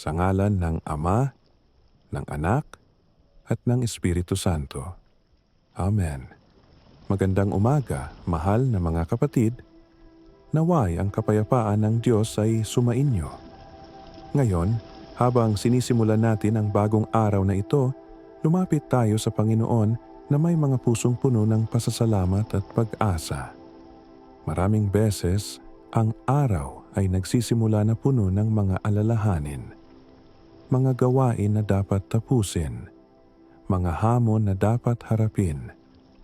Sa ngalan ng Ama, ng Anak, at ng Espiritu Santo. Amen. Magandang umaga, mahal na mga kapatid. Naway ang kapayapaan ng Diyos ay sumainyo. Ngayon, habang sinisimulan natin ang bagong araw na ito, lumapit tayo sa Panginoon na may mga pusong puno ng pasasalamat at pag-asa. Maraming beses, ang araw ay nagsisimula na puno ng mga alalahanin. Mga gawain na dapat tapusin, mga hamon na dapat harapin,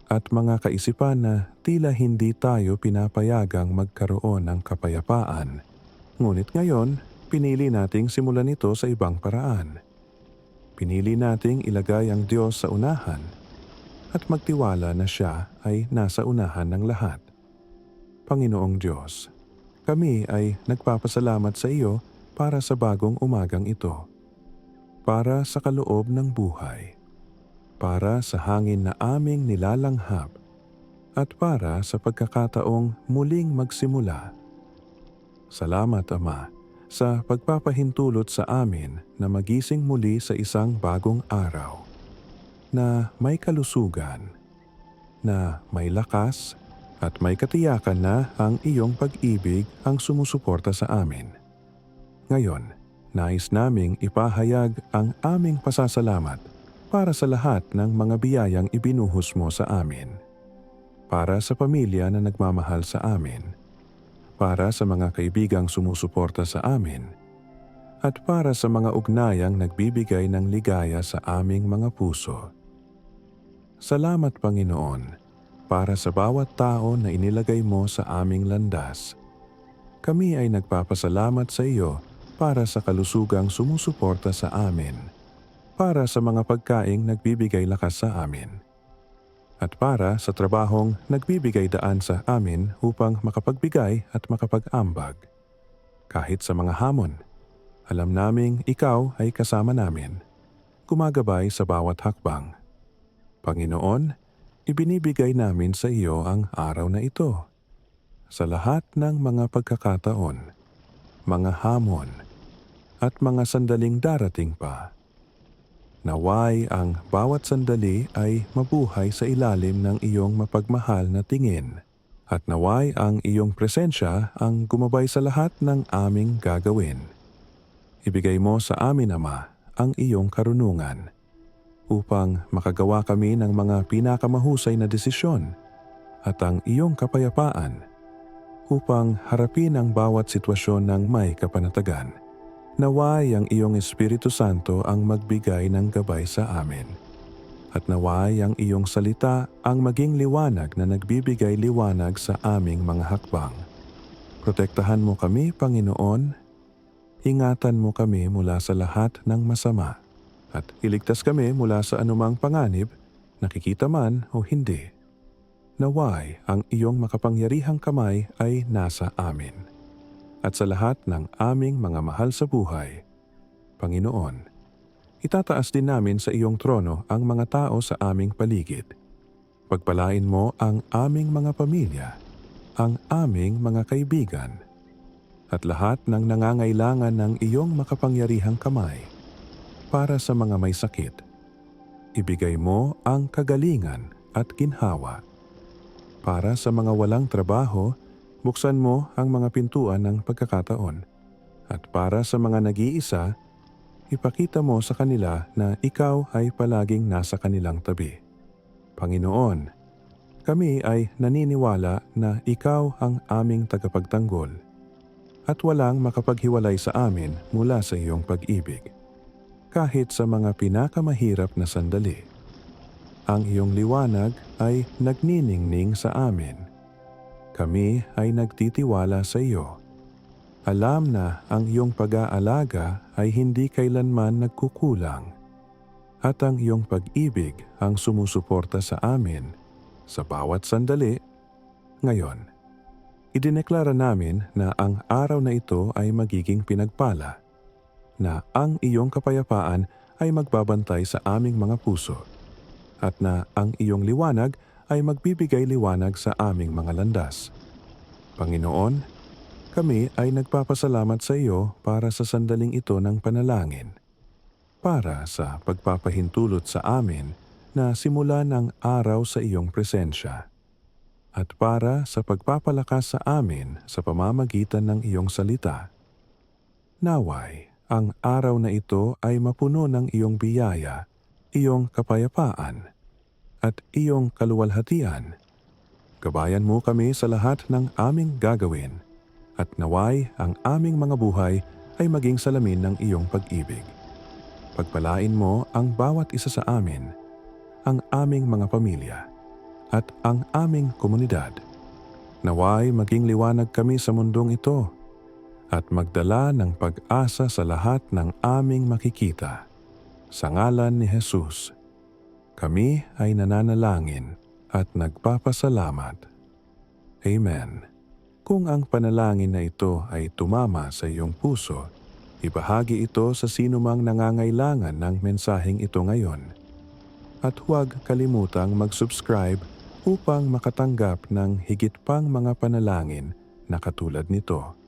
at mga kaisipan na tila hindi tayo pinapayagang magkaroon ng kapayapaan. Ngunit ngayon, pinili nating simulan ito sa ibang paraan. Pinili nating ilagay ang Diyos sa unahan at magtiwala na siya ay nasa unahan ng lahat. Panginoong Diyos, kami ay nagpapasalamat sa iyo para sa bagong umagang ito. Para sa kaloob ng buhay. Para sa hangin na aming nilalanghap. At para sa pagkakataong muling magsimula. Salamat Ama sa pagpapahintulot sa amin na magising muli sa isang bagong araw na may kalusugan, na may lakas at may katiyakan na ang iyong pag-ibig ang sumusuporta sa amin. Ngayon, nais naming ipahayag ang aming pasasalamat para sa lahat ng mga biyayang ibinuhos mo sa amin. Para sa pamilya na nagmamahal sa amin. Para sa mga kaibigang sumusuporta sa amin. At para sa mga ugnayang nagbibigay ng ligaya sa aming mga puso. Salamat Panginoon para sa bawat tao na inilagay mo sa aming landas. Kami ay nagpapasalamat sa iyo para sa kalusugang sumusuporta sa amin, para sa mga pagkaing nagbibigay lakas sa amin, at para sa trabahong nagbibigay daan sa amin upang makapagbigay at makapag-ambag. Kahit sa mga hamon, alam naming ikaw ay kasama namin, gumagabay sa bawat hakbang. Panginoon, ibinibigay namin sa iyo ang araw na ito. Sa lahat ng mga pagkakataon, mga hamon, at mga sandaling darating pa. Naway ang bawat sandali ay mabuhay sa ilalim ng iyong mapagmahal na tingin at naway ang iyong presensya ang gumabay sa lahat ng aming gagawin. Ibigay mo sa amin, Ama, ang iyong karunungan upang makagawa kami ng mga pinakamahusay na desisyon at ang iyong kapayapaan upang harapin ang bawat sitwasyon ng may kapanatagan. Naway ang iyong Espiritu Santo ang magbigay ng gabay sa amin. At naway ang iyong salita ang maging liwanag na nagbibigay liwanag sa aming mga hakbang. Protektahan mo kami, Panginoon. Ingatan mo kami mula sa lahat ng masama at iligtas kami mula sa anumang panganib, nakikita man o hindi. Naway ang iyong makapangyarihang kamay ay nasa amin at sa lahat ng aming mga mahal sa buhay. Panginoon, itataas din namin sa iyong trono ang mga tao sa aming paligid. Pagpalain mo ang aming mga pamilya, ang aming mga kaibigan, at lahat ng nangangailangan ng iyong makapangyarihang kamay para sa mga may sakit. Ibigay mo ang kagalingan at ginhawa. Para sa mga walang trabaho, buksan mo ang mga pintuan ng pagkakataon. At para sa mga nag-iisa, ipakita mo sa kanila na ikaw ay palaging nasa kanilang tabi. Panginoon, kami ay naniniwala na ikaw ang aming tagapagtanggol at walang makapaghiwalay sa amin mula sa iyong pag-ibig. Kahit sa mga pinakamahirap na sandali, ang iyong liwanag ay nagniningning sa amin kami ay nagtitiwala sa iyo. Alam na ang iyong pag-aalaga ay hindi kailanman nagkukulang at ang iyong pag-ibig ang sumusuporta sa amin sa bawat sandali. Ngayon, idineklara namin na ang araw na ito ay magiging pinagpala, na ang iyong kapayapaan ay magbabantay sa aming mga puso, at na ang iyong liwanag ay magbibigay liwanag sa aming mga landas. Panginoon, Kami ay nagpapasalamat sa iyo para sa sandaling ito ng panalangin. Para sa pagpapahintulot sa amin na simula ng araw sa iyong presensya. At para sa pagpapalakas sa amin sa pamamagitan ng iyong salita. Naway, ang araw na ito ay mapuno ng iyong biyaya, iyong kapayapaan, at iyong kaluwalhatian. Gabayan mo kami sa lahat ng aming gagawin, at naway ang aming mga buhay ay maging salamin ng iyong pag-ibig. Pagpalain mo ang bawat isa sa amin, ang aming mga pamilya, at ang aming komunidad. Naway maging liwanag kami sa mundong ito at magdala ng pag-asa sa lahat ng aming makikita. Sa ngalan ni Jesus, kami ay nananalangin at nagpapasalamat. Amen. Kung ang panalangin na ito ay tumama sa iyong puso, ibahagi ito sa sinumang nangangailangan ng mensaheng ito ngayon. At huwag kalimutang mag-subscribe upang makatanggap ng higit pang mga panalangin na katulad nito.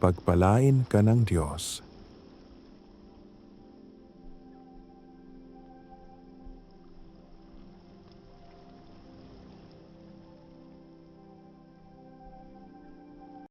Pagpalain ka ng Diyos.